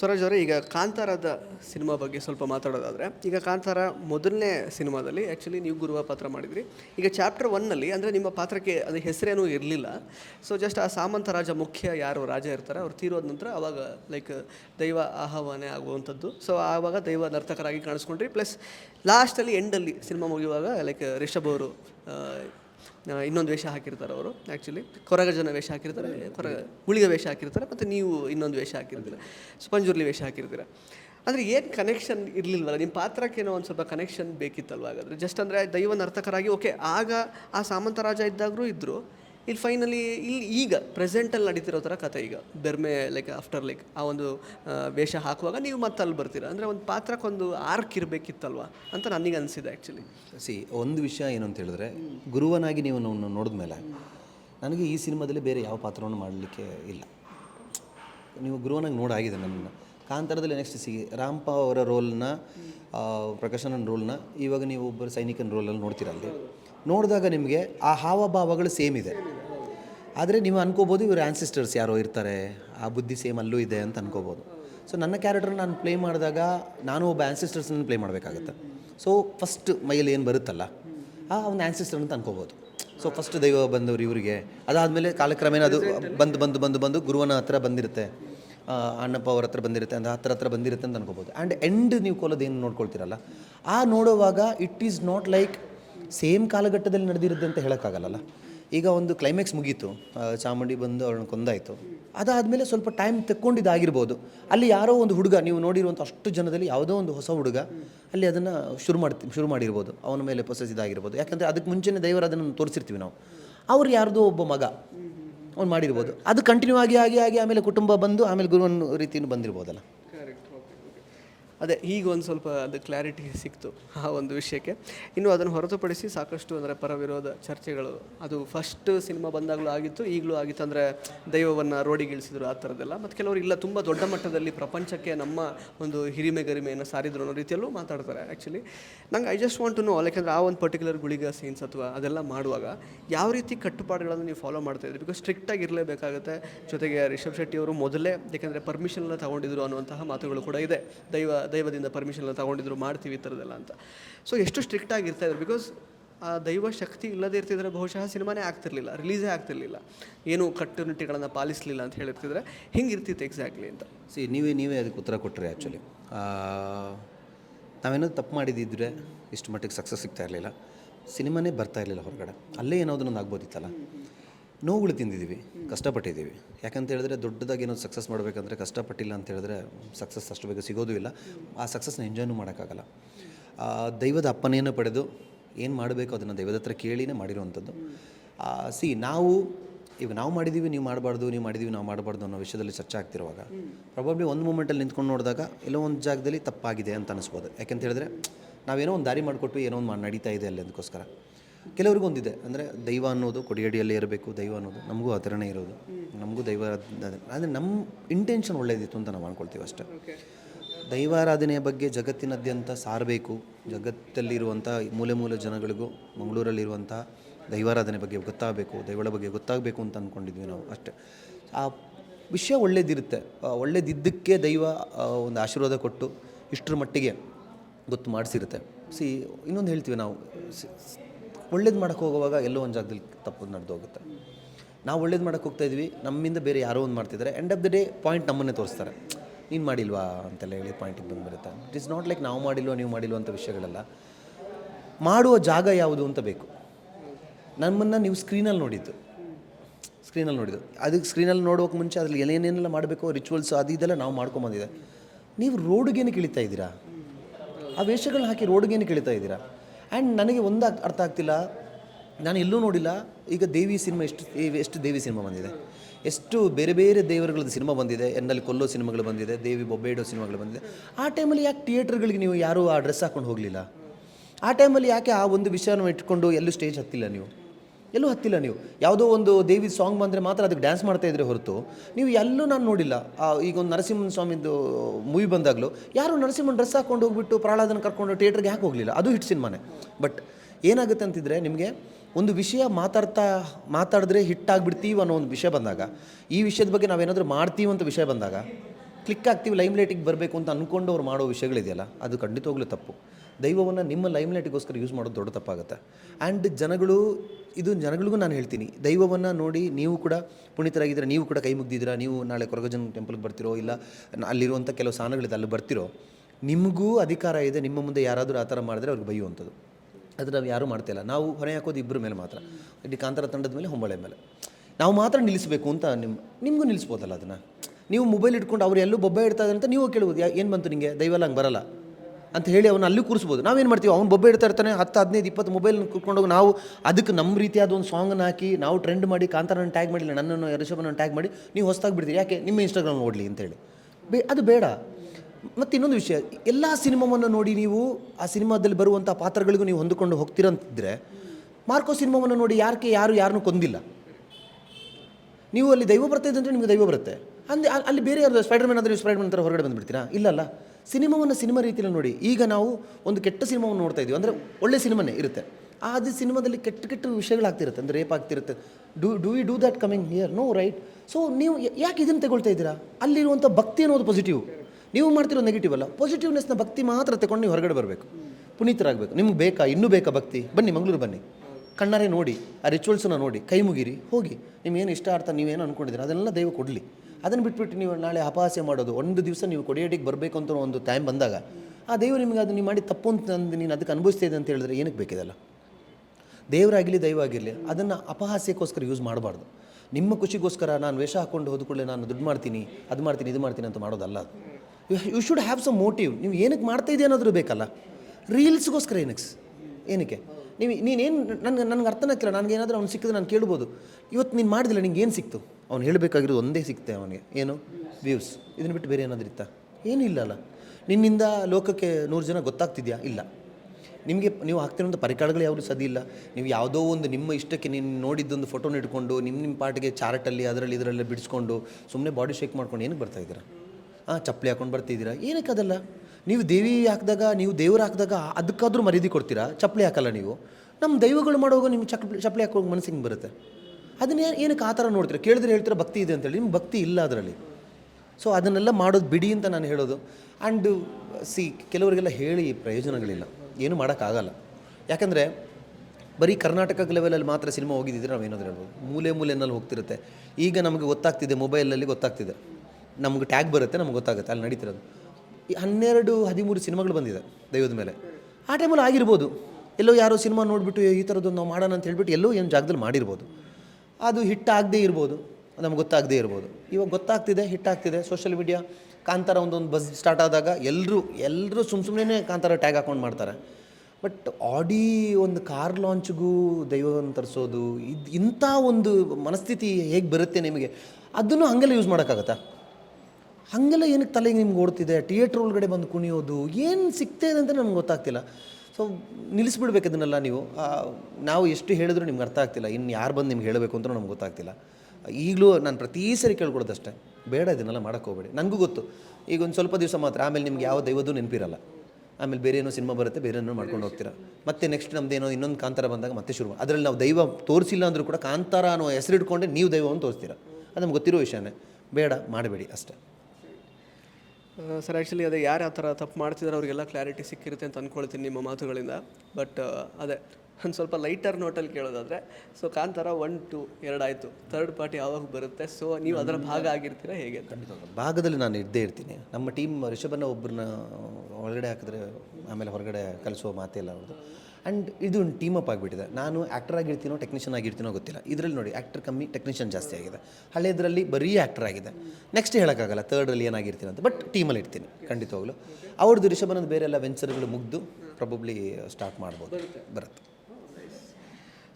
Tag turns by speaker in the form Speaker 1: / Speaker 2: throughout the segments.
Speaker 1: ಸ್ವರಾಜ್ ಅವರೇ, ಈಗ ಕಾಂತಾರದ ಸಿನಿಮಾ ಬಗ್ಗೆ ಸ್ವಲ್ಪ ಮಾತಾಡೋದಾದರೆ, ಈಗ ಕಾಂತಾರ ಮೊದಲನೇ ಸಿನಿಮಾದಲ್ಲಿ ಆ್ಯಕ್ಚುಲಿ ನೀವು ಗುರುವ ಪಾತ್ರ ಮಾಡಿದ್ರಿ. ಈಗ ಚಾಪ್ಟರ್ ಒನ್ನಲ್ಲಿ ಅಂದರೆ ನಿಮ್ಮ ಪಾತ್ರಕ್ಕೆ ಅದು ಹೆಸರೇನೂ ಇರಲಿಲ್ಲ. ಸೊ ಜಸ್ಟ್ ಆ ಸಾಮಂತ ರಾಜ ಮುಖ್ಯ ಯಾರು, ರಾಜ ಇರ್ತಾರೆ, ಅವ್ರು ತೀರೋದ ನಂತರ ಅವಾಗ ಲೈಕ್ ದೈವ ಆಹ್ವಾನೆ ಆಗುವಂಥದ್ದು. ಸೊ ಆವಾಗ ದೈವ ನರ್ತಕರಾಗಿ ಕಾಣಿಸ್ಕೊಂಡ್ರಿ. ಪ್ಲಸ್ ಲಾಸ್ಟಲ್ಲಿ ಎಂಡಲ್ಲಿ ಸಿನಿಮಾ ಮುಗಿಯುವಾಗ ಲೈಕ್ ರಿಷಭ್ ಅವರು ಇನ್ನೊಂದು ವೇಷ ಹಾಕಿರ್ತಾರೆ ಅವರು ಆ್ಯಕ್ಚುಲಿ ಕೊರಗ ಜನ ವೇಷ ಹಾಕಿರ್ತಾರೆ, ಕೊರಗ ಹುಳಿಗ ವೇಷ ಹಾಕಿರ್ತಾರೆ, ಮತ್ತು ನೀವು ಇನ್ನೊಂದು ವೇಷ ಹಾಕಿರ್ತೀರ. ಸ್ಪಂಜುರ್ಲಿ ವೇಷ ಹಾಕಿರ್ತೀರ. ಅಂದರೆ ಏನು ಕನೆಕ್ಷನ್ ಇರಲಿಲ್ವಲ್ಲ? ನಿಮ್ಮ ಪಾತ್ರಕ್ಕೇನೋ ಒಂದು ಸ್ವಲ್ಪ ಕನೆಕ್ಷನ್ ಬೇಕಿತ್ತಲ್ವ ಹಾಗಾದರೆ? ಜಸ್ಟ್ ಅಂದರೆ ದೈವ ನರ್ತಕರಾಗಿ ಓಕೆ ಆಗ ಆ ಸಾಮಂತ ರಾಜ ಇದ್ದಾಗಲೂ ಇದ್ದರು ಇಲ್ಲಿ ಫೈನಲಿ ಇಲ್ಲಿ ಈಗ ಪ್ರೆಸೆಂಟಲ್ಲಿ ನಡೀತಿರೋ ಥರ ಕತೆ ಈಗ. ಬೆರ್ಮೆ ಲೈಕ್ ಆಫ್ಟರ್ ಲೈಕ್ ಆ ಒಂದು ವೇಷ ಹಾಕುವಾಗ ನೀವು ಮತ್ತೆ ಅಲ್ಲಿ ಬರ್ತೀರ? ಅಂದರೆ ಒಂದು ಪಾತ್ರಕ್ಕೊಂದು ಆರ್ಕ್ ಇರಬೇಕಿತ್ತಲ್ವ ಅಂತ ನನಗೆ ಅನಿಸಿದೆ ಆ್ಯಕ್ಚುಲಿ
Speaker 2: ಸಿ ಒಂದು ವಿಷಯ ಏನು ಅಂತ ಹೇಳಿದ್ರೆ, ಗುರುವನಾಗಿ ನೀವು ನೋಡಿದ ಮೇಲೆ ನನಗೆ ಈ ಸಿನಿಮಾದಲ್ಲಿ ಬೇರೆ ಯಾವ ಪಾತ್ರವನ್ನು ಮಾಡಲಿಕ್ಕೆ ಇಲ್ಲ. ನೀವು ಗುರುವನಾಗಿ ನೋಡಾಗಿದೆ ನನ್ನನ್ನು. ಕಾಂತಾರದಲ್ಲಿ ನೆಕ್ಸ್ಟ್ ಸಿ ರಾಮ್ಪ ಅವರ ರೋಲ್ನ ಪ್ರಕಾಶನ ರೋಲ್ನ ಇವಾಗ ನೀವು ಒಬ್ಬರು ಸೈನಿಕನ ರೋಲಲ್ಲಿ ನೋಡ್ತೀರ ಅಲ್ಲಿ? ನೋಡಿದಾಗ ನಿಮಗೆ ಆ ಹಾವಭಾವಗಳು ಸೇಮ್ ಇದೆ. ಆದರೆ ನೀವು ಅನ್ಕೋಬೋದು ಇವರು ಆ್ಯನ್ಸಿಸ್ಟರ್ಸ್ ಯಾರೋ ಇರ್ತಾರೆ, ಆ ಬುದ್ಧಿ ಸೇಮ್ ಅಲ್ಲೂ ಇದೆ ಅಂತ ಅನ್ಕೋಬೋದು. ಸೊ ನನ್ನ ಕ್ಯಾರೆಕ್ಟರ್ ನಾನು ಪ್ಲೇ ಮಾಡಿದಾಗ ನಾನು ಒಬ್ಬ ಆ್ಯನ್ಸಿಸ್ಟರ್ಸ್ನ ಪ್ಲೇ ಮಾಡಬೇಕಾಗತ್ತೆ. ಸೊ ಫಸ್ಟ್ ಮೈಯಲ್ಲಿ ಏನು ಬರುತ್ತಲ್ಲ, ಆ ಒಂದು ಆ್ಯನ್ಸಿಸ್ಟರ್ ಅಂತ ಅನ್ಕೋಬೋದು. ಸೊ ಫಸ್ಟ್ ದೈವ ಬಂದವರು ಇವರಿಗೆ. ಅದಾದಮೇಲೆ ಕಾಲಕ್ರಮೇಣ ಅದು ಬಂದು ಬಂದು ಬಂದು ಬಂದು ಗುರುವನ ಹತ್ರ ಬಂದಿರುತ್ತೆ. ಅಣ್ಣಪ್ಪ ಅವ್ರ ಹತ್ರ ಬಂದಿರುತ್ತೆ ಅಂತ ಹತ್ರ ಹತ್ರ ಬಂದಿರುತ್ತೆ ಅಂತ ಅನ್ಕೋಬೋದು. ಆ್ಯಂಡ್ ಎಂಡ್ ನೀವು ಕೋಲೋದು ಏನು ನೋಡ್ಕೊಳ್ತೀರಲ್ಲ, ಆ ನೋಡುವಾಗ it is not like same ಕಾಲಘಟ್ಟದಲ್ಲಿ ನಡೆದಿರುತ್ತೆ ಅಂತ ಹೇಳೋಕ್ಕಾಗಲ್ಲ ಈಗ ಒಂದು ಕ್ಲೈಮ್ಯಾಕ್ಸ್ ಮುಗೀತು. ಚಾಮುಂಡಿ ಬಂದು ಅವ್ರನ್ನ ಕೊಂದಾಯಿತು. ಅದಾದಮೇಲೆ ಸ್ವಲ್ಪ ಟೈಮ್ ತೆಕ್ಕೊಂಡಿದ್ದಾಗಿರ್ಬೋದು. ಅಲ್ಲಿ ಯಾರೋ ಒಂದು ಹುಡುಗ, ನೀವು ನೋಡಿರುವಂಥ ಅಷ್ಟು ಜನದಲ್ಲಿ ಯಾವುದೋ ಒಂದು ಹೊಸ ಹುಡುಗ, ಅಲ್ಲಿ ಅದನ್ನು ಶುರು ಮಾಡ್ತಿ, ಶುರು ಮಾಡಿರ್ಬೋದು. ಅವನ ಮೇಲೆ ಪ್ರೊಸೆಸ್ ಇದಾಗಿರ್ಬೋದು. ಯಾಕಂದರೆ ಅದಕ್ಕೆ ಮುಂಚೆನೇ ದೇವರು ಅದನ್ನು ತೋರಿಸಿರ್ತೀವಿ ನಾವು. ಅವ್ರು ಯಾರ್ದೋ ಒಬ್ಬ ಮಗ, ಅವ್ನು ಮಾಡಿರ್ಬೋದು. ಅದು ಕಂಟಿನ್ಯೂ ಆಗಿ ಆಗಿ ಆಗಿ ಆಮೇಲೆ ಕುಟುಂಬ ಬಂದು, ಆಮೇಲೆ ಗುರುವನ್ ರೀತಿಯೂ ಬಂದಿರ್ಬೋದಲ್ಲ?
Speaker 1: ಅದೇ ಈಗ ಒಂದು ಸ್ವಲ್ಪ ಅದು ಕ್ಲಾರಿಟಿ ಸಿಕ್ತು ಆ ಒಂದು ವಿಷಯಕ್ಕೆ. ಇನ್ನು ಅದನ್ನು ಹೊರತುಪಡಿಸಿ ಸಾಕಷ್ಟು ಅಂದರೆ ಪರವಿರೋಧ ಚರ್ಚೆಗಳು. ಅದು ಫಸ್ಟ್ ಸಿನಿಮಾ ಬಂದಾಗಲೂ ಆಗಿತ್ತು, ಈಗಲೂ ಆಗಿತ್ತು ಅಂದರೆ ದೈವವನ್ನು ರೋಡಿಗಿಳಿಸಿದ್ರು ಆ ಥರದ್ದೆಲ್ಲ. ಮತ್ತು ಕೆಲವರು ಇಲ್ಲ, ತುಂಬ ದೊಡ್ಡ ಮಟ್ಟದಲ್ಲಿ ಪ್ರಪಂಚಕ್ಕೆ ನಮ್ಮ ಒಂದು ಹಿರಿಮೆ ಗರಿಮೆಯನ್ನು ಸಾರಿದ್ರು ಅನ್ನೋ ರೀತಿಯಲ್ಲೂ ಮಾತಾಡ್ತಾರೆ ಆ್ಯಕ್ಚುಲಿ ನಂಗೆ I just want to know ಯಾಕೆಂದರೆ ಆ ಒಂದು ಪರ್ಟಿಕ್ಯುಲರ್ ಗುಳಿಗ ಸೀನ್ಸ್ ಅಥವಾ ಅದೆಲ್ಲ ಮಾಡುವಾಗ ಯಾವ ರೀತಿ ಕಟ್ಟುಪಾಡುಗಳನ್ನು ನೀವು ಫಾಲೋ ಮಾಡ್ತಾ ಇದ್ದೀರಿ ಬಿಕಾಸ್ ಸ್ಟ್ರಿಕ್ಟಾಗಿ ಇರಲೇಬೇಕಾಗುತ್ತೆ. ಜೊತೆಗೆ ರಿಷಬ್ ಶೆಟ್ಟಿ ಅವರು ಮೊದಲೇ, ಯಾಕೆಂದರೆ ಪರ್ಮಿಷನ್ ಎಲ್ಲ ತಗೊಂಡಿದ್ರು ಅನ್ನುವಂತಹ ಮಾತುಗಳು ಕೂಡ ಇದೆ. ದೈವ ದೈವದಿಂದ ಪರ್ಮಿಷನ್ ಎಲ್ಲ ತಗೊಂಡಿದ್ರು, ಮಾಡ್ತೀವಿ ಈ ಥರದ್ದೆಲ್ಲ ಅಂತ. ಸೊ ಎಷ್ಟು ಸ್ಟ್ರಿಕ್ಟ್ ಆಗಿರ್ತಾ ಇದ್ರು ಬಿಕಾಸ್ ಆ ದೈವ ಶಕ್ತಿ ಇಲ್ಲದೇ ಇರ್ತಿದ್ರೆ ಬಹುಶಃ ಸಿನಿಮಾನೇ ಆಗ್ತಿರ್ಲಿಲ್ಲ ರಿಲೀಸೇ ಆಗ್ತಿರ್ಲಿಲ್ಲ. ಏನು ಕಟ್ಟುನಿಟ್ಟುಗಳನ್ನು ಪಾಲಿಸಲಿಲ್ಲ ಅಂತ ಹೇಳಿರ್ತಿದ್ರೆ ಹಿಂಗೆ ಇರ್ತಿತ್ತು ಎಕ್ಸಾಕ್ಟ್ಲಿ ಅಂತ.
Speaker 2: ಸಿ ನೀವೇ ನೀವೇ ಅದಕ್ಕೆ ಉತ್ತರ ಕೊಟ್ಟರೆ ಆ್ಯಕ್ಚುಲಿ ನಾವೇನೋ ತಪ್ಪು ಮಾಡಿದ್ದಿದ್ರೆ ಇಷ್ಟು ಮಟ್ಟಿಗೆ ಸಕ್ಸಸ್ ಸಿಗ್ತಾ ಇರಲಿಲ್ಲ. ಸಿನಿಮಾನೇ ಬರ್ತಾ ಇರಲಿಲ್ಲ ಹೊರಗಡೆ. ಅಲ್ಲೇ ಏನಾದರೂ ಒಂದು ಆಗ್ಬೋದಿತ್ತಲ್ಲ? ನೋವುಗಳು ತಿಂದಿದ್ದೀವಿ, ಕಷ್ಟಪಟ್ಟಿದ್ದೀವಿ. ಯಾಕಂತ ಹೇಳಿದ್ರೆ ದೊಡ್ಡದಾಗಿ ಏನೋ ಸಕ್ಸಸ್ ಮಾಡಬೇಕಂದ್ರೆ ಕಷ್ಟಪಟ್ಟಿಲ್ಲ ಅಂತ ಹೇಳಿದ್ರೆ ಸಕ್ಸಸ್ ಅಷ್ಟು ಬೇಗ ಸಿಗೋದು ಇಲ್ಲ. ಆ ಸಕ್ಸಸ್ನ ಎಂಜಾಯ್ನೂ ಮಾಡೋಕ್ಕಾಗಲ್ಲ. ದೈವದ ಅಪ್ಪನೆಯನ್ನು ಪಡೆದು ಏನು ಮಾಡಬೇಕು ಅದನ್ನು ದೈವದ ಹತ್ರ ಕೇಳಿನೇ ಮಾಡಿರುವಂಥದ್ದು. ಸಿ ನಾವು, ಈಗ ನಾವು ಮಾಡಿದ್ದೀವಿ, ನೀವು ಮಾಡಬಾರ್ದು, ನೀವು ಮಾಡಿದ್ದೀವಿ, ನಾವು ಮಾಡಬಾರ್ದು ಅನ್ನೋ ವಿಷಯದಲ್ಲಿ ಚರ್ಚೆ ಆಗ್ತಿರುವಾಗ ಪ್ರಾಬಬ್ಲಿ ಒಂದು ಮೂಮೆಂಟಲ್ಲಿ ನಿಂತ್ಕೊಂಡು ನೋಡಿದಾಗ ಎಲ್ಲೋ ಒಂದು ಜಾಗದಲ್ಲಿ ತಪ್ಪಾಗಿದೆ ಅಂತ ಅನಿಸ್ಬೋದು. ಯಾಕೆಂತ ಹೇಳಿದ್ರೆ ನಾವೇನೋ ಒಂದು ದಾರಿ ಮಾಡಿಕೊಟ್ಟು ಏನೋ ಒಂದು ಮಾಡಿ ನಡೀತಾ ಇದೆ ಅಲ್ಲಿ ಅದಕ್ಕೋಸ್ಕರ ಕೆಲವ್ರಿಗೂ ಒಂದಿದೆ ಅಂದರೆ ದೈವ ಅನ್ನೋದು ಕೊಡಿಯಡಿಯಲ್ಲೇ ಇರಬೇಕು ದೈವ ಅನ್ನೋದು. ನಮಗೂ ಆ ಥರನೇ ಇರೋದು. ನಮಗೂ ದೈವ ಅಂದರೆ ನಮ್ಮ ಇಂಟೆನ್ಷನ್ ಒಳ್ಳೆಯದಿತ್ತು ಅಂತ ನಾವು ಅಂದ್ಕೊಳ್ತೀವಿ ಅಷ್ಟೇ. ದೈವಾರಾಧನೆಯ ಬಗ್ಗೆ ಜಗತ್ತಿನಾದ್ಯಂತ ಸಾರಬೇಕು. ಜಗತ್ತಲ್ಲಿರುವಂಥ ಮೂಲೆ ಮೂಲೆ ಜನಗಳಿಗೂ ಮಂಗಳೂರಲ್ಲಿರುವಂಥ ದೈವಾರಾಧನೆ ಬಗ್ಗೆ ಗೊತ್ತಾಗಬೇಕು ದೈವಳ ಬಗ್ಗೆ ಗೊತ್ತಾಗಬೇಕು ಅಂತ ಅಂದ್ಕೊಂಡಿದ್ವಿ ನಾವು ಅಷ್ಟೇ. ಆ ವಿಷಯ ಒಳ್ಳೇದಿರುತ್ತೆ. ಒಳ್ಳೇದಿದ್ದಕ್ಕೆ ದೈವ ಒಂದು ಆಶೀರ್ವಾದ ಕೊಟ್ಟು ಇಷ್ಟರ ಮಟ್ಟಿಗೆ ಗೊತ್ತು ಮಾಡಿಸಿರುತ್ತೆ. ಸಿ ಇನ್ನೊಂದು ಹೇಳ್ತೀವಿ ನಾವು. ಒಳ್ಳೇದು ಮಾಡೋಕ್ಕೆ ಹೋಗುವಾಗ ಎಲ್ಲೋ ಒಂದು ಜಾಗದಲ್ಲಿ ತಪ್ಪು ನಡೆದು ಹೋಗುತ್ತೆ. ನಾವು ಒಳ್ಳೇದು ಮಾಡೋಕ್ಕೆ ಹೋಗ್ತಾ ಇದ್ವಿ, ನಮ್ಮಿಂದ ಬೇರೆ ಯಾರೋ ಒಂದು ಮಾಡ್ತಿದ್ದಾರೆ end of the day point ನಮ್ಮನ್ನೇ ತೋರಿಸ್ತಾರೆ. ನೀನು ಮಾಡಿಲ್ವಾ ಅಂತೆಲ್ಲ ಹೇಳಿ ಪಾಯಿಂಟಿಗೆ ಬಂದುಬಿಡುತ್ತೆ ಇಟ್ ಇಸ್ ನಾಟ್ ಲೈಕ್ ನಾವು ಮಾಡಿಲ್ವೋ, ನೀವು ಮಾಡಿಲ್ವೋ ಅಂತ ವಿಷಯಗಳೆಲ್ಲ. ಮಾಡುವ ಜಾಗ ಯಾವುದು ಅಂತ ಬೇಕು. ನಮ್ಮನ್ನು ನೀವು ಸ್ಕ್ರೀನಲ್ಲಿ ನೋಡಿದ್ದು. ಸ್ಕ್ರೀನಲ್ಲಿ ನೋಡಿದ್ದು. ಅದಕ್ಕೆ ಸ್ಕ್ರೀನಲ್ಲಿ ನೋಡೋಕೆ ಮುಂಚೆ ಅದರಲ್ಲಿ ಏನೇನೆಲ್ಲ ಮಾಡಬೇಕು ರಿಚುವಲ್ಸ್ ಅದು ಇದೆಲ್ಲ ನಾವು ಮಾಡ್ಕೊಂಬಂದಿದೆ ನೀವು ರೋಡ್ಗೇನು ಇಳಿತಾ ಇದ್ದೀರಾ ಆ ವೇಷಗಳನ್ನ ಹಾಕಿ ರೋಡ್ಗೇನು ಇಳಿತಾ ಇದ್ದೀರಾ ಆ್ಯಂಡ್ ನನಗೆ ಒಂದು ಅರ್ಥ- ಆಗ್ತಿಲ್ಲ. ನಾನು ಎಲ್ಲೂ ನೋಡಿಲ್ಲ. ಈಗ ದೇವಿ ಸಿನಿಮಾ ಎಷ್ಟು ಎಷ್ಟು ದೇವಿ ಸಿನಿಮಾ ಬಂದಿದೆ? ಎಷ್ಟು ಬೇರೆ ಬೇರೆ ದೇವರುಗಳದ್ದು ಸಿನಿಮಾ ಬಂದಿದೆ. ಎನ್ನಲ್ಲಿ ಕೊಲ್ಲೋ ಸಿನಿಮಾಗಳು ಬಂದಿದೆ, ದೇವಿ ಬೊಬ್ಬೇಡೋ ಸಿನಿಮಾಗಳು ಬಂದಿದೆ. ಆ ಟೈಮಲ್ಲಿ ಯಾಕೆ ಥಿಯೇಟ್ರ್ಗಳಿಗೆ ನೀವು ಯಾರೂ ಆ ಡ್ರೆಸ್ ಹಾಕೊಂಡು ಹೋಗಲಿಲ್ಲ? ಆ ಟೈಮಲ್ಲಿ ಯಾಕೆ ಆ ಒಂದು ವಿಷಯನ ಇಟ್ಕೊಂಡು ಎಲ್ಲೂ ಸ್ಟೇಜ್ ಹತ್ತಿಲ್ಲ ನೀವು? ಎಲ್ಲೂ ಹತ್ತಿಲ್ಲ ನೀವು. ಯಾವುದೋ ಒಂದು ದೇವಿ ಸಾಂಗ್ ಬಂದರೆ ಮಾತ್ರ ಅದಕ್ಕೆ ಡ್ಯಾನ್ಸ್ ಮಾಡ್ತಾ ಇದ್ರೆ ಹೊರತು, ನೀವು ಎಲ್ಲೂ ನಾನು ನೋಡಿಲ್ಲ. ಈಗ ಒಂದು ನರಸಿಂಹನ ಸ್ವಾಮಿದು ಮೂವಿ ಬಂದಾಗಲೂ ಯಾರು ನರಸಿಂಹನ ಡ್ರೆಸ್ ಹಾಕೊಂಡು ಹೋಗ್ಬಿಟ್ಟು ಪ್ರಹ್ಲಾದನ ಕರ್ಕೊಂಡು ಥಿಯೇಟ್ರಿಗೆ ಯಾಕೆ ಹೋಗಲಿಲ್ಲ ಅದು ಹಿಟ್ ಸಿನಿಮಾನೇ ಬಟ್ ಏನಾಗುತ್ತೆ ಅಂತಿದ್ರೆ ನಿಮಗೆ ಒಂದು ವಿಷಯ ಮಾತಾಡ್ತಾ, ಮಾತಾಡಿದ್ರೆ ಹಿಟ್ ಆಗಿಬಿಡ್ತೀವಿ ಅನ್ನೋ ಒಂದು ವಿಷಯ ಬಂದಾಗ, ಈ ವಿಷಯದ ಬಗ್ಗೆ ನಾವೇನಾದರೂ ಮಾಡ್ತೀವಿ ಅಂತ ವಿಷಯ ಬಂದಾಗ ಕ್ಲಿಕ್ ಆಗ್ತೀವಿ ಲೈಮ್ಲೈಟಿಗೆ ಬರಬೇಕು ಅಂತ ಅಂದ್ಕೊಂಡು ಅವ್ರು ಮಾಡೋ ವಿಷಯಗಳಿದೆಯಲ್ಲ, ಅದು ಖಂಡಿತವಾಗ್ಲೂ ತಪ್ಪು. ದೈವವನ್ನು ನಿಮ್ಮ ಲೈಮ್ಲೈಟಿಗೋಸ್ಕರ ಯೂಸ್ ಮಾಡೋದು ದೊಡ್ಡ ತಪ್ಪಾಗುತ್ತೆ. ಆ್ಯಂಡ್ ಜನಗಳು, ಇದು ಜನಗಳಿಗೂ ನಾನು ಹೇಳ್ತೀನಿ, ದೈವವನ್ನು ನೋಡಿ ನೀವು ಕೂಡ ಪುನೀತರಾಗಿದ್ದೀರಾ ನೀವು ಕೂಡ ಕೈ ಮುಗ್ದಿದ್ದೀರಾ, ನೀವು ನಾಳೆ ಕೊರಗಜನ್ ಟೆಂಪಲ್ಗೆ ಬರ್ತಿರೋ, ಇಲ್ಲ ಅಲ್ಲಿರುವಂಥ ಕೆಲವು ಸ್ಥಾನಗಳಿದೆ ಅಲ್ಲಿ ಬರ್ತಿರೋ, ನಿಮಗೂ ಅಧಿಕಾರ ಇದೆ, ನಿಮ್ಮ ಮುಂದೆ ಯಾರಾದರೂ ಆ ಥರ ಮಾಡಿದ್ರೆ ಅವ್ರಿಗೆ ಬೈಯುವಂಥದ್ದು. ಅದು ನಾವು ಯಾರೂ ಮಾಡ್ತಾಯಿಲ್ಲ ನಾವು ಹೊರೆ ಹಾಕೋದು ಇಬ್ಬರ ಮೇಲೆ ಮಾತ್ರ. ಇಲ್ಲಿ ಕಾಂತಾರ ತಂಡದ ಮೇಲೆ, ಹೊಂಬಳೆ ಮೇಲೆ. ನಾವು ಮಾತ್ರ ನಿಲ್ಲಿಸಬೇಕು ಅಂತ ನಿಮ್ಮ ನಿಮಗೂ ನಿಲ್ಲಿಸ್ಬೋದಲ್ಲ ಅದನ್ನು? ನೀವು ಮೊಬೈಲ್ ಇಟ್ಕೊಂಡು ಅವ್ರು ಎಲ್ಲೂ ಬೊಬ್ಬೆ ಇಡ್ತಾ ಇದ್ದಾರೆ ಅಂತ ನೀವು ಕೇಳ್ಬೋದು ಏನು ಬಂತು ನಿಮಗೆ ದೈವಲ್ಲ ಹಂಗೆ ಬರಲ್ಲ ಅಂತ ಹೇಳಿ ಅವನು ಅಲ್ಲಿ ಕೂರಿಸ್ಬೋದು. ನಾವೇನು ಮಾಡ್ತೀವಿ, ಅವ್ನು ಬೊಬ್ಬೆ ಇಡ್ತಾ ಇರ್ತಾನೆ, ಹತ್ತು, ಹದಿನೈದು, ಇಪ್ಪತ್ತು ಮೊಬೈಲ್ ಕೂತ್ಕೊಂಡೋಗಿ ನಾವು ಅದಕ್ಕೆ ನಮ್ಮ ರೀತಿಯಾದ ಒಂದು ಸಾಂಗನ್ನು ಹಾಕಿ, ನಾವು ಟ್ರೆಂಡ್ ಮಾಡಿ ಕಾಂತಾರನ ಟ್ಯಾಗ್ ಮಾಡಿಲ್ಲ, ನನ್ನನ್ನು ಋಷಭನ ಟ್ಯಾಗ್ ಮಾಡಿ, ನೀವು ಹೊಸ್ದಾಗಿ ಬಿಡ್ತೀರಿ. ಯಾಕೆ? ನಿಮ್ಮ ಇನ್ಸ್ಟಾಗ್ರಾಮ್ ನೋಡಲಿ ಅಂತೇಳಿ ಬೇ ಅದು ಬೇಡ. ಮತ್ತು ಇನ್ನೊಂದು ವಿಷಯ, ಎಲ್ಲ ಸಿನಿಮಾವನ್ನು ನೋಡಿ ನೀವು ಆ ಸಿನಿಮಾದಲ್ಲಿ ಬರುವಂಥ ಪಾತ್ರಗಳಿಗೂ ನೀವು ಹೊಂದಿಕೊಂಡು ಹೋಗ್ತೀರಂತಿದ್ರೆ, ಮಾರ್ಕೋ ಸಿನಿಮಾವನ್ನು ನೋಡಿ ಯಾರಕ್ಕೆ ಯಾರು ಯಾರನ್ನೂ ಕೊಂದಿಲ್ಲ? ನೀವು ಅಲ್ಲಿ ದೈವ ಬರ್ತಾ ಇದ್ದಂದರೆ ನಿಮಗೆ ದೈವ ಬರುತ್ತೆ. ಅಂದರೆ ಅಲ್ಲಿ ಬೇರೆ ಯಾರು ಸ್ಪೈಡರ್ ಮ್ಯಾನ್ ಅಂದರೆ ಸ್ಪೈಡರ್ ಮ್ಯಾನ್ ಥರ ಹೊರಗಡೆ ಬಂದುಬಿಡ್ತೀರಾ? ಇಲ್ಲಲ್ಲ. ಸಿನಿಮಾವನ್ನು ಸಿನಿಮಾ ರೀತಿಯಲ್ಲಿ ನೋಡಿ, ಈಗ ನಾವು ಒಂದು ಕೆಟ್ಟ ಸಿನಿಮಾವನ್ನು ನೋಡ್ತಾ ಇದ್ದೀವಿ. ಅಂದರೆ ಒಳ್ಳೆ ಸಿನಿಮಾನೇ ಇರುತ್ತೆ. ಅದು ಸಿನಿಮಾದಲ್ಲಿ ಕೆಟ್ಟ ಕೆಟ್ಟ ವಿಷಯಗಳಾಗ್ತಿರುತ್ತೆ. ಅಂದರೆ ರೇಪ್ ಆಗ್ತಿರುತ್ತೆ do do we do that coming here no right so ನೀವು ಯ- ಯಾಕೆ ಇದನ್ನು ತಗೊಳ್ತಾ ಇದ್ದೀರಾ? ಅಲ್ಲಿರುವಂಥ ಭಕ್ತಿ ಅನ್ನೋದು ಪಾಸಿಟಿವ್ ನೀವು ಮಾಡ್ತಿರೋ ನೆಗೆಟಿವ್ ಅಲ್ಲ. ಪಾಸಿಟಿವ್ನೆಸ್ನ ಭಕ್ತಿ ಮಾತ್ರ ತಗೊಂಡು ನೀವು ಹೊರಗಡೆ ಬರಬೇಕು. ಪುನೀತರಾಗಬೇಕು. ನಿಮ್ಗೆ ಬೇಕಾ? ಇನ್ನೂ ಬೇಕಾ ಭಕ್ತಿ? ಬನ್ನಿ, ಮಂಗಳೂರು ಬನ್ನಿ. ಕಣ್ಣಾರೆ ನೋಡಿ, ಆ ರಿಚುವಲ್ಸನ್ನ ನೋಡಿ, ಕೈ ಮುಗಿರಿ, ಹೋಗಿ. ನಿಮ್ಗೇನು ಇಷ್ಟ, ಅರ್ಥ, ನೀವೇನು ಅಂದ್ಕೊಂಡಿದ್ದೀರಾ ಅದನ್ನೆಲ್ಲ ದೈವ ಕೊಡಲಿ. ಅದನ್ನು ಬಿಟ್ಬಿಟ್ಟು ನೀವು ನಾಳೆ ಅಪಹಾಸ್ಯ ಮಾಡೋದು. ಒಂದು ದಿವಸ ನೀವು ಕೊಡಿಯೇಟಿಗೆ ಬರಬೇಕು ಅಂತ ಒಂದು ಟೈಮ್ ಬಂದಾಗ, ಆ ದೇವರು ನಿಮಗೆ ಅದು ನೀವು ಮಾಡಿ ತಪ್ಪು ಅಂತ ನಂದು ನೀನು ಅದಕ್ಕೆ ಅನುಭವಿಸ್ತಾ ಇದೆ ಅಂತ ಹೇಳಿದ್ರೆ ಏನಕ್ಕೆ ಬೇಕಿದಲ್ಲ? ದೇವರಾಗಿರಲಿ ದೈವ ಆಗಿರಲಿ ಅದನ್ನು ಅಪಹಾಸ್ಯಕ್ಕೋಸ್ಕರ ಯೂಸ್ ಮಾಡಬಾರ್ದು. ನಿಮ್ಮ ಖುಷಿಗೋಸ್ಕರ ನಾನು ವೇಷ ಹಾಕ್ಕೊಂಡು ಹೋದ ನಾನು ದುಡ್ಡು ಮಾಡ್ತೀನಿ, ಅದು ಮಾಡ್ತೀನಿ, ಇದು ಮಾಡ್ತೀನಿ ಅಂತ ಮಾಡೋದಲ್ಲ ಅದು. You should have some motive ನೀವು ಏನಕ್ಕೆ ಮಾಡ್ತಾ ಇದೆಯಾ ಅನ್ನೋದ್ರ ಬೇಕಲ್ಲ. ರೀಲ್ಸ್ಗೋಸ್ಕರ ಏನಕ್ಕೆ? ಏನಕ್ಕೆ? ನೀವು ನೀನೇನು ನನಗೆ ನನಗೆ ಅರ್ಥನ ಆಗ್ತಿಲ್ಲ. ನನಗೇನಾದರೂ ಅವ್ನು ಸಿಕ್ಕಿದ್ರೆ ನಾನು ಕೇಳ್ಬೋದು. ಇವತ್ತು ನೀನು ಮಾಡಿದಿಲ್ಲ ನಿಂಗೆ ಏನು ಸಿಕ್ತು? ಅವ್ನು ಹೇಳಬೇಕಾಗಿರೋದು ಒಂದೇ ಸಿಕ್ತೆ ಅವನಿಗೆ. ಏನು? ವ್ಯೂಸ್. ಇದನ್ನು ಬಿಟ್ಟು ಬೇರೆ ಏನಾದರೂ ಇತ್ತಾ? ಏನೂ ಇಲ್ಲಲ್ಲ ನಿನ್ನಿಂದ ಲೋಕಕ್ಕೆ ನೂರು ಜನ ಗೊತ್ತಾಗ್ತಿದೆಯಾ? ಇಲ್ಲ. ನಿಮಗೆ ನೀವು ಹಾಕ್ತಿರೋಂಥ ಪರಿಕರಗಳು ಯಾವುದು ಸದಿ ಇಲ್ಲ. ನೀವು ಯಾವುದೋ ಒಂದು ನಿಮ್ಮ ಇಷ್ಟಕ್ಕೆ ನೀನು ನೋಡಿದ್ದೊಂದು ಫೋಟೋನ ಇಟ್ಕೊಂಡು ನಿಮ್ಮ ನಿಮ್ಮ ಪಾರ್ಟಿಗೆ ಚಾರ್ಟಲ್ಲಿ, ಅದರಲ್ಲಿ, ಇದರಲ್ಲಿ ಬಿಡಿಸ್ಕೊಂಡು ಸುಮ್ಮನೆ ಬಾಡಿ ಶೇಕ್ ಮಾಡ್ಕೊಂಡು ಏನಕ್ಕೆ ಬರ್ತಾಯಿದ್ದೀರಾ ಹಾಂ ಚಪ್ಪಲಿ ಹಾಕೊಂಡು ಬರ್ತಿದ್ದೀರಾ? ಏನಕ್ಕೆ ಅದಲ್ಲ? ನೀವು ದೇವಿ ಹಾಕಿದಾಗ, ನೀವು ದೇವ್ರು ಹಾಕಿದಾಗ ಅದಕ್ಕಾದ್ರೂ ಮರ್ಯಾದೆ ಕೊಡ್ತೀರಾ? ಚಪ್ಪಲಿ ಹಾಕಲ್ಲ ನೀವು? ನಮ್ಮ ದೈವಗಳು ಮಾಡುವಾಗ ನಿಮ್ಮ ಚಪ್ಪಲಿ ಚಪ್ಪಲಿ ಹಾಕೋ ಮನಸ್ಸಿಗೆ ಬರುತ್ತೆ? ಅದನ್ನ ಏನ್- ಏನಕ್ಕೆ ಆ ಥರ ನೋಡ್ತೀರಾ? ಕೇಳಿದ್ರೆ ಹೇಳ್ತೀರಾ, ಭಕ್ತಿ ಇದೆ ಅಂತೇಳಿ. ನಿಮ್ಮ ಭಕ್ತಿ ಇಲ್ಲ ಅದರಲ್ಲಿ. ಸೊ ಅದನ್ನೆಲ್ಲ ಮಾಡೋದು ಬಿಡಿ ಅಂತ ನಾನು ಹೇಳೋದು. ಆ್ಯಂಡ್ ಸಿ ಕೆಲವರಿಗೆಲ್ಲ ಹೇಳಿ ಪ್ರಯೋಜನಗಳಿಲ್ಲ. ಏನು ಮಾಡೋಕ್ಕಾಗಲ್ಲ. ಯಾಕಂದರೆ, ಬರೀ ಕರ್ನಾಟಕ ಲೆವೆಲಲ್ಲಿ ಮಾತ್ರ ಸಿನಿಮಾ ಹೋಗಿದ್ದಿದ್ರೆ ನಾವು ಏನಾದರೂ ಹೇಳ್ಬೋದು. ಮೂಲೆ ಮೂಲೆನಲ್ಲಿ ಹೋಗ್ತಿರುತ್ತೆ. ಈಗ ನಮಗೆ ಗೊತ್ತಾಗ್ತಿದೆ ಮೊಬೈಲಲ್ಲಿ ಗೊತ್ತಾಗ್ತಿದೆ. ನಮ್ಗೆ ಟ್ಯಾಗ್ ಬರುತ್ತೆ, ನಮ್ಗೆ ಗೊತ್ತಾಗುತ್ತೆ. ಅಲ್ಲಿ ನಡೀತಿರೋದು. ಹನ್ನೆರಡು, ಹದಿಮೂರು ಸಿನಿಮಾಗಳು ಬಂದಿದೆ ದೈವದ ಮೇಲೆ. ಆ ಟೈಮಲ್ಲಿ ಆಗಿರ್ಬೋದು. ಎಲ್ಲೋ ಯಾರೋ ಸಿನಿಮಾ ನೋಡಿಬಿಟ್ಟು ಈ ಥರದ್ದು ನಾವು ಮಾಡೋಣ ಅಂತ ಹೇಳ್ಬಿಟ್ಟು ಎಲ್ಲೋ ಏನು ಜಾಗದಲ್ಲಿ ಮಾಡಿರ್ಬೋದು. ಅದು ಹಿಟ್ ಆಗದೇ ಇರ್ಬೋದು. ನಮ್ಗೆ ಗೊತ್ತಾಗದೇ ಇರ್ಬೋದು. ಇವಾಗ ಗೊತ್ತಾಗ್ತಿದೆ, ಹಿಟ್ ಆಗ್ತಿದೆ. ಸೋಷಿಯಲ್ ಮೀಡಿಯಾ ಕಾಂತಾರ ಒಂದೊಂದು ಬಸ್ ಸ್ಟಾರ್ಟ್ ಆದಾಗ ಎಲ್ಲರೂ ಎಲ್ಲರೂ ಸುಮ್ಮ ಸುಮ್ಮನೆ ಕಾಂತಾರ ಟ್ಯಾಗ್ ಹಾಕೊಂಡು ಮಾಡ್ತಾರೆ. ಬಟ್ ಆಡಿ ಒಂದು ಕಾರ್ ಲಾಂಚ್ಗೂ ದೈವವನ್ನು ತರಿಸೋದು, ಇದು ಇಂಥ ಒಂದು ಮನಸ್ಥಿತಿ ಹೇಗೆ ಬರುತ್ತೆ ನಿಮಗೆ? ಅದನ್ನು ಹಾಗೆಲ್ಲ ಯೂಸ್ ಮಾಡೋಕ್ಕಾಗತ್ತಾ? ಹಾಗೆಲ್ಲ ಏನಕ್ಕೆ ತಲೆಗೆ ನಿಮ್ಗೆ ಓಡ್ತಿದೆ? ಥಿಯೇಟ್ರ್ ಒಳಗಡೆ ಬಂದು ಕುಣಿಯೋದು ಏನು ಸಿಗ್ತಾ ಇದೆ ಅಂತ ನಮ್ಗೆ ಗೊತ್ತಾಗ್ತಿಲ್ಲ. ಸೊ ನಿಲ್ಲಿಸ್ಬಿಡ್ಬೇಕು ಅದನ್ನೆಲ್ಲ ನೀವು. ನಾವು ಎಷ್ಟು ಹೇಳಿದ್ರು ನಿಮ್ಗೆ ಅರ್ಥ ಆಗ್ತಿಲ್ಲ. ಇನ್ನು ಯಾರು ಬಂದು ನಿಮ್ಗೆ ಹೇಳಬೇಕು ಅಂತ ನಮ್ಗೆ ಗೊತ್ತಾಗ್ತಿಲ್ಲ. ಈಗಲೂ ನಾನು ಪ್ರತಿ ಸರಿ ಕೇಳ್ಕೊಡೋದಷ್ಟೇ ಬೇಡ ಇದನ್ನೆಲ್ಲ ಮಾಡೋಕ್ಕೆ ಹೋಗಬೇಡಿ. ನನಗೂ ಗೊತ್ತು. ಈಗ ಒಂದು ಸ್ವಲ್ಪ ದಿವಸ ಮಾತ್ರ, ಆಮೇಲೆ ನಿಮ್ಗೆ ಯಾವ ದೈವದ್ದು ನೆನಪಿರಲ್ಲ. ಆಮೇಲೆ ಬೇರೆ ಏನೋ ಸಿನಿಮಾ ಬರುತ್ತೆ, ಬೇರೆ ಏನೋ ಮಾಡ್ಕೊಂಡು ಹೋಗ್ತೀರಾ. ಮತ್ತೆ ನೆಕ್ಸ್ಟ್ ನಮ್ದು ಏನೋ ಇನ್ನೊಂದು ಕಾಂತಾರ ಬಂದಾಗ ಮತ್ತೆ ಶುರು ಅದರಲ್ಲಿ ನಾವು ದೈವ ತೋರಿಸಿಲ್ಲ ಅಂದರೂ ಕೂಡ ಕಾಂತಾರ ಅನ್ನೋ ಹೆಸರಿಟ್ಕೊಂಡೆ ನೀವು ದೈವವನ್ನು ತೋರಿಸ್ತೀರಾ. ಅದು ನಮ್ಗೆ ಗೊತ್ತಿರೋ ವಿಷಯನೇ. ಬೇಡ, ಮಾಡಬೇಡಿ ಅಷ್ಟೇ.
Speaker 1: ಸರ್ ಆ್ಯಕ್ಚುಲಿ ಅದೇ ಯಾರು ಆ ಥರ ತಪ್ಪು ಮಾಡ್ತಿದ್ದಾರೆ ಅವರಿಗೆಲ್ಲ ಕ್ಲಾರಿಟಿ ಸಿಕ್ಕಿರುತ್ತೆ ಅಂತ ಅಂದ್ಕೊಳ್ತೀನಿ ನಿಮ್ಮ ಮಾತುಗಳಿಂದ. ಬಟ್ ಅದೇ ಒಂದು ಸ್ವಲ್ಪ ಲೈಟರ್ ನೋಟಲ್ಲಿ ಕೇಳೋದಾದರೆ ಸೊ ಕಾಂತಾರ ಒನ್ ಟು ಎರಡಾಯಿತು ಥರ್ಡ್ ಪಾರ್ಟಿ ಯಾವಾಗ ಬರುತ್ತೆ? ಸೊ ನೀವು ಅದರ ಭಾಗ ಆಗಿರ್ತೀರಾ ಹೇಗೆ ಅಂತ?
Speaker 2: ಭಾಗದಲ್ಲಿ ನಾನು ಇದ್ದೇ ಇರ್ತೀನಿ. ನಮ್ಮ ಟೀಮ್ ರಿಷಭನ್ನ ಒಬ್ಬರನ್ನ ಒಳಗಡೆ ಹಾಕಿದ್ರೆ ಆಮೇಲೆ ಹೊರಗಡೆ ಕಲಿಸುವ ಮಾತೇ ಇಲ್ಲ ಅವ್ರದ್ದು ಆ್ಯಂಡ್ ಇದು ಒಂದು ಟೀಮ್ ಅಪ್ ಆಗಿಬಿಟ್ಟಿದೆ. ನಾನು ಆ್ಯಕ್ಟರ್ ಆಗಿರ್ತೀನೋ ಟೆಕ್ನಿಷಿಯನ್ ಆಗಿರ್ತೀನೋ ಗೊತ್ತಿಲ್ಲ. ಇದರಲ್ಲಿ ನೋಡಿ ಆ್ಯಕ್ಟರ್ ಕಮ್ಮಿ ಟೆಕ್ನಿಷಿಯನ್ ಜಾಸ್ತಿ ಆಗಿದೆ. ಹಳೆಯದರಲ್ಲಿ ಬರೀ ಆ್ಯಕ್ಟರ್ ಆಗಿದೆ. ನೆಕ್ಸ್ಟ್ ಹೇಳೋಕ್ಕಾಗಲ್ಲ ತರ್ಡಲ್ಲಿ ಏನಾಗಿರ್ತೀನಿ ಅಂತ. ಬಟ್ ಟೀಮಲ್ಲಿ ಇರ್ತೀನಿ ಖಂಡಿತವಾಗ್ಲು. ಅವ್ರದ್ದು ರಿಷಭನದ್ದು ಬೇರೆಲ್ಲ ವೆಂಚರ್ಗಳು ಮುಗ್ದು ಪ್ರಾಬಬ್ಲಿ ಸ್ಟಾರ್ಟ್ ಮಾಡ್ಬೋದು. ಬರುತ್ತೆ.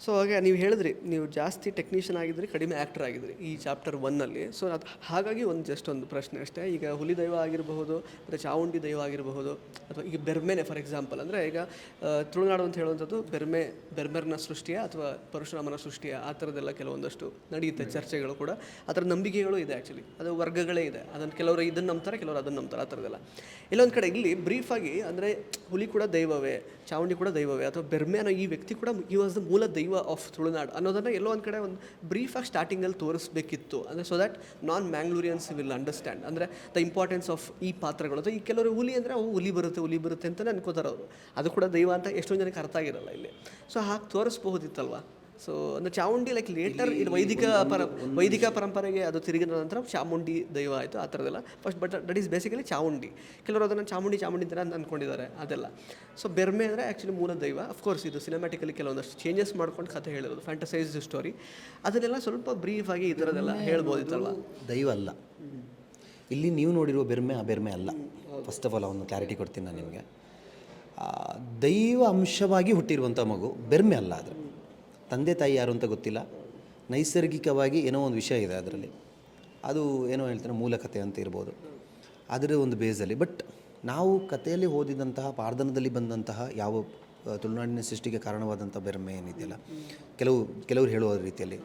Speaker 1: ಸೊ ಹಾಗೆ ನೀವು ಹೇಳಿದ್ರಿ, ನೀವು ಜಾಸ್ತಿ ಟೆಕ್ನಿಷಿಯನ್ ಆಗಿದ್ರಿ, ಕಡಿಮೆ ಆ್ಯಕ್ಟರ್ ಆಗಿದ್ರಿ ಈ ಚಾಪ್ಟರ್ ಒನ್ನಲ್ಲಿ ಸೊ ಅದು ಹಾಗಾಗಿ ಒಂದು ಜಸ್ಟ್ ಒಂದು ಪ್ರಶ್ನೆ ಅಷ್ಟೇ. ಈಗ ಹುಲಿ ದೈವ ಆಗಿರಬಹುದು, ಮತ್ತು ಚಾವುಂಡಿ ದೈವ ಆಗಿರಬಹುದು, ಅಥವಾ ಈಗ ಬೆರ್ಮೆನೆ ಫಾರ್ ಎಕ್ಸಾಂಪಲ್ ಅಂದರೆ ಈಗ ತುಳುನಾಡು ಅಂತ ಹೇಳುವಂಥದ್ದು ಬೆರ್ಮೆ, ಬೆರ್ಮೆರ್ನ ಸೃಷ್ಟಿಯ ಅಥವಾ ಪರಶುರಾಮನ ಸೃಷ್ಟಿಯ? ಆ ಥರದ್ದೆಲ್ಲ ಕೆಲವೊಂದಷ್ಟು ನಡೆಯುತ್ತೆ ಚರ್ಚೆಗಳು ಕೂಡ. ಆ ಥರ ನಂಬಿಕೆಗಳು ಇದೆ ಆ್ಯಕ್ಚುಲಿ ಅದು ವರ್ಗಗಳೇ ಇದೆ. ಅದನ್ನು ಕೆಲವರು ಇದನ್ನು ನಂಬ್ತಾರೆ, ಕೆಲವರು ಅದನ್ನು ನಂಬ್ತಾರೆ, ಆ ಥರದ್ದೆಲ್ಲ. ಇಲ್ಲೊಂದು ಕಡೆ ಇಲ್ಲಿ ಬ್ರೀಫಾಗಿ ಅಂದರೆ ಹುಲಿ ಕೂಡ ದೈವವೇ ಚಾವುಂಡಿ ಕೂಡ ದೈವವೇ, ಅಥವಾ ಬೆರ್ಮೆ ಅನ್ನೋ ಈ ವ್ಯಕ್ತಿ ಕೂಡ ಈ ವಾಸ್ ದ ಮೂಲ ದೈವ ದೈವ ಆಫ್ ತುಳುನಾಡು ಅನ್ನೋದನ್ನು ಎಲ್ಲೋ ಒಂದು ಕಡೆ ಒಂದು ಬ್ರೀಫಾಗಿ ಸ್ಟಾರ್ಟಿಂಗಲ್ಲಿ ತೋರಿಸ್ಬೇಕಿತ್ತು. ಅಂದರೆ so that non Mangaloreans will understand ಅಂದರೆ ದ ಇಂಪಾರ್ಟೆನ್ಸ್ ಆಫ್ ಈ ಪಾತ್ರಗಳು. ಅಥವಾ ಈ ಕೆಲವರು ಹುಲಿ ಅಂದರೆ ಅವು ಹುಲಿ ಬರುತ್ತೆ ಹುಲಿ ಬರುತ್ತೆ ಅಂತಲೇ ಅನ್ಕೋತಾರೆ ಅವರು. ಅದು ಕೂಡ ದೈವ ಅಂತ ಎಷ್ಟೊಂದು ಜನಕ್ಕೆ ಅರ್ಥ ಆಗಿರಲ್ಲ ಇಲ್ಲಿ. ಸೊ ಹಾಗೆ ತೋರಿಸ್ಬಹುದಿತ್ತಲ್ವಾ? ಸೊ ಅಂದರೆ ಚಾಮುಂಡಿ ಲೈಕ್ ಲೇಟರ್ ಇದು ವೈದಿಕ ಪರ ವೈದಿಕ ಪರಂಪರೆಗೆ ಅದು ತಿರುಗಿದ ನಂತರ ಚಾಮುಂಡಿ ದೈವ ಆಯಿತು ಆ ಥರದೆಲ್ಲ first but that is basically Chamundi. ಕೆಲವರು ಅದನ್ನು ಚಾಮುಂಡಿ ಚಾಮುಂಡಿ ಅಂತ ಅಂದ್ಕೊಂಡಿದ್ದಾರೆ ಅದೆಲ್ಲ. ಸೊ ಬೆರ್ಮೆ ಅಂದರೆ ಆ್ಯಕ್ಚುಲಿ ಮೂಲ ದೈವ. ಅಫ್ಕೋರ್ಸ್ ಇದು ಸಿನಿಮ್ಯಾಟಿಕಲಿ ಕೆಲವೊಂದಷ್ಟು ಚೇಂಜಸ್ ಮಾಡ್ಕೊಂಡು ಕಥೆ ಹೇಳಿರೋದು ಫ್ಯಾಂಟಸೈಸ್ ಸ್ಟೋರಿ ಅದನ್ನೆಲ್ಲ ಸ್ವಲ್ಪ ಬ್ರೀಫಾಗಿ ಈ ಥರದೆಲ್ಲ ಹೇಳ್ಬೋದು ಇತ್ತಲ್ಲ
Speaker 2: ದೈವ ಅಲ್ಲ. ಇಲ್ಲಿ ನೀವು ನೋಡಿರುವ ಬೆರ್ಮೆ ಆ ಬೆರ್ಮೆ ಅಲ್ಲ. ಫಸ್ಟ್ ಆಫ್ ಆಲ್ ಅವನು ಕ್ಲಾರಿಟಿ ಕೊಡ್ತೀನಿ ನಾನು ನಿಮಗೆ. ದೈವ ಅಂಶವಾಗಿ ಹುಟ್ಟಿರುವಂಥ ಮಗು ಬೆರ್ಮೆ ಅಲ್ಲ ಅದು ತಂದೆ ತಾಯಿ ಯಾರು ಅಂತ ಗೊತ್ತಿಲ್ಲ. ನೈಸರ್ಗಿಕವಾಗಿ ಏನೋ ಒಂದು ವಿಷಯ ಇದೆ ಅದರಲ್ಲಿ. ಅದು ಏನೋ ಹೇಳ್ತಾರೆ ಮೂಲ ಕಥೆ ಅಂತ ಇರ್ಬೋದು. ಅದರ ಒಂದು ಬೇಸಲ್ಲಿ. ಬಟ್ ನಾವು ಕಥೆಯಲ್ಲಿ ಓದಿದಂತಹ, ಪಾರ್ದನದಲ್ಲಿ ಬಂದಂತಹ ಯಾವ ತುಳುನಾಡಿನ ಸೃಷ್ಟಿಗೆ ಕಾರಣವಾದಂಥ ಬೆರ್ಮೆ ಏನಿದೆಯಲ್ಲ, ಕೆಲವು, ಕೆಲವರು ಹೇಳುವ ರೀತಿಯಲ್ಲಿ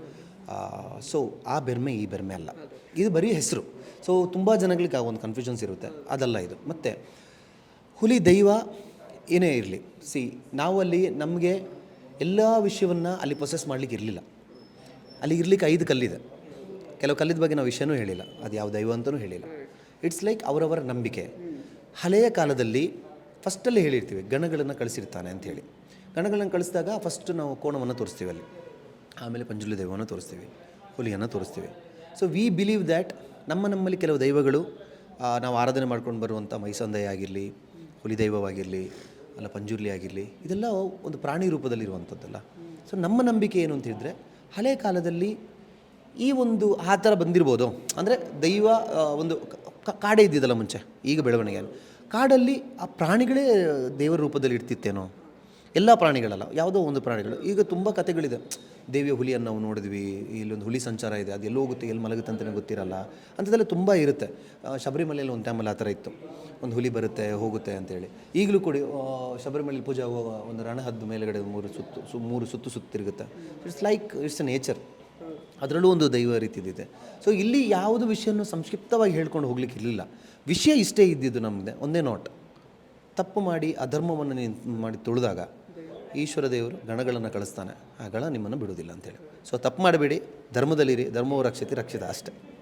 Speaker 2: ಸೊ ಆ ಬೆರ್ಮೆ ಈ ಬೆರ್ಮೆ ಅಲ್ಲ. ಇದು ಬರೀ ಹೆಸರು. ಸೊ ತುಂಬ ಜನಗಳಿಗೆ ಆ ಒಂದು ಕನ್ಫ್ಯೂಷನ್ಸ್ ಇರುತ್ತೆ. ಅದಲ್ಲ ಇದು. ಮತ್ತು ಹುಲಿ ದೈವ ಏನೇ ಇರಲಿ. ಸಿ ನಾವಲ್ಲಿ ನಮಗೆ ಎಲ್ಲ ವಿಷಯವನ್ನು ಅಲ್ಲಿ ಪ್ರೊಸೆಸ್ ಮಾಡಲಿಕ್ಕೆ ಇರಲಿಲ್ಲ. ಅಲ್ಲಿ ಇರ್ಲಿಕ್ಕೆ ಐದು ಕಲ್ಲಿದೆ. ಕೆಲವು ಕಲ್ಲಿದ ಬಗ್ಗೆ ನಾವು ವಿಷಯನೂ ಹೇಳಿಲ್ಲ. ಅದು ಯಾವ ದೈವ ಅಂತಲೂ ಹೇಳಿಲ್ಲ. ಇಟ್ಸ್ ಲೈಕ್ ಅವರವರ ನಂಬಿಕೆ. ಹಳೆಯ ಕಾಲದಲ್ಲಿ ಫಸ್ಟಲ್ಲಿ ಹೇಳಿರ್ತೀವಿ, ಗಣಗಳನ್ನು ಕಳಿಸಿರ್ತಾನೆ ಅಂಥೇಳಿ ಗಣಗಳನ್ನು ಕಳಿಸಿದಾಗ ಫಸ್ಟ್ ನಾವು ಕೋಣವನ್ನು ತೋರಿಸ್ತೀವಿ ಅಲ್ಲಿ. ಆಮೇಲೆ ಪಂಜುಲಿ ದೈವವನ್ನು ತೋರಿಸ್ತೀವಿ, ಹುಲಿಯನ್ನು ತೋರಿಸ್ತೀವಿ. ಸೊ ವಿ ಬಿಲೀವ್ ದ್ಯಾಟ್ ನಮ್ಮ ನಮ್ಮಲ್ಲಿ ಕೆಲವು ದೈವಗಳು ನಾವು ಆರಾಧನೆ ಮಾಡ್ಕೊಂಡು ಬರುವಂಥ ಮೈಸಂದಯ ಆಗಿರಲಿ ಹುಲಿ ದೈವವಾಗಿರಲಿ ಅಲ್ಲ ಪಂಜುರ್ಲಿ ಆಗಿರಲಿ, ಇದೆಲ್ಲ ಒಂದು ಪ್ರಾಣಿ ರೂಪದಲ್ಲಿರುವಂಥದ್ದಲ್ಲ. ಸೊ ನಮ್ಮ ನಂಬಿಕೆ ಏನು ಅಂತ ಹೇಳಿದ್ರೆ, ಹಳೆ ಕಾಲದಲ್ಲಿ ಈ ಒಂದು ಆ ಥರ ಬಂದಿರ್ಬೋದು. ಅಂದರೆ ದೈವ ಒಂದು ಕಾಡೇ ಇದ್ದಿದ್ದಲ್ಲ ಮುಂಚೆ, ಈಗ ಬೆಳವಣಿಗೆ ಕಾಡಲ್ಲಿ ಆ ಪ್ರಾಣಿಗಳೇ ದೇವರ ರೂಪದಲ್ಲಿ ಇರ್ತಿತ್ತೇನೋ? ಎಲ್ಲ ಪ್ರಾಣಿಗಳಲ್ಲ, ಯಾವುದೋ ಒಂದು ಪ್ರಾಣಿಗಳು. ಈಗ ತುಂಬ ಕಥೆಗಳಿದೆ. ದೇವಿಯ ಹುಲಿಯನ್ನು ನಾವು ನೋಡಿದ್ವಿ, ಇಲ್ಲೊಂದು ಹುಲಿ ಸಂಚಾರ ಇದೆ, ಅದು ಎಲ್ಲೋ ಹೋಗುತ್ತೆ, ಎಲ್ಲಿ ಮಲಗುತ್ತೆ ಅಂತಲೇ ಗೊತ್ತಿರಲ್ಲ. ಅಂಥದ್ದೆಲ್ಲ ತುಂಬ ಇರುತ್ತೆ. ಶಬರಿಮಲೆಯಲ್ಲಿ ಒಂದು ಟೈಮಲ್ಲಿ ಆ ಥರ ಇತ್ತು. ಒಂದು ಹುಲಿ ಬರುತ್ತೆ, ಹೋಗುತ್ತೆ ಅಂತೇಳಿ. ಈಗಲೂ ಕೂಡ ಶಬರಿಮಲೆಯಲ್ಲಿ ಶಬರಿಮಲೆ ಪೂಜೆ ಆಗುವಾಗ ಒಂದು ರಣಹದ್ದು ಮೇಲುಗಡೆ ಮೂರು ಸುತ್ತು, ಸು, ಮೂರು ಸುತ್ತು ಸುತ್ತು ತಿರುಗುತ್ತೆ it's like it's a nature ಅದರಲ್ಲೂ ಒಂದು ದೈವ ರೀತಿದಿದೆ ಸೊ ಇಲ್ಲಿ ಯಾವುದು ವಿಷಯವನ್ನು ಸಂಕ್ಷಿಪ್ತವಾಗಿ ಹೇಳ್ಕೊಂಡು ಹೋಗ್ಲಿಕ್ಕೆ ಇರಲಿಲ್ಲ. ವಿಷಯ ಇಷ್ಟೇ ಇದ್ದಿದ್ದು ನಮ್ಮದೇ ಒಂದೇ ನೋಟ್ ತಪ್ಪು ಮಾಡಿ ಅಧರ್ಮವನ್ನು ನೀನು, ಮಾಡಿ ತುಳಿದಾಗ ಈಶ್ವರ ದೇವರು ಗಣಗಳನ್ನು ಕಳಿಸ್ತಾನೆ. ಆ ಗಣ ನಿಮ್ಮನ್ನು ಬಿಡುವುದಿಲ್ಲ ಅಂತೇಳಿ. ಸೊ ತಪ್ಪು ಮಾಡಬೇಡಿ. ಧರ್ಮದಲ್ಲಿರಿ. ಧರ್ಮವು ರಕ್ಷತೆ, ರಕ್ಷಿತ ಅಷ್ಟೇ.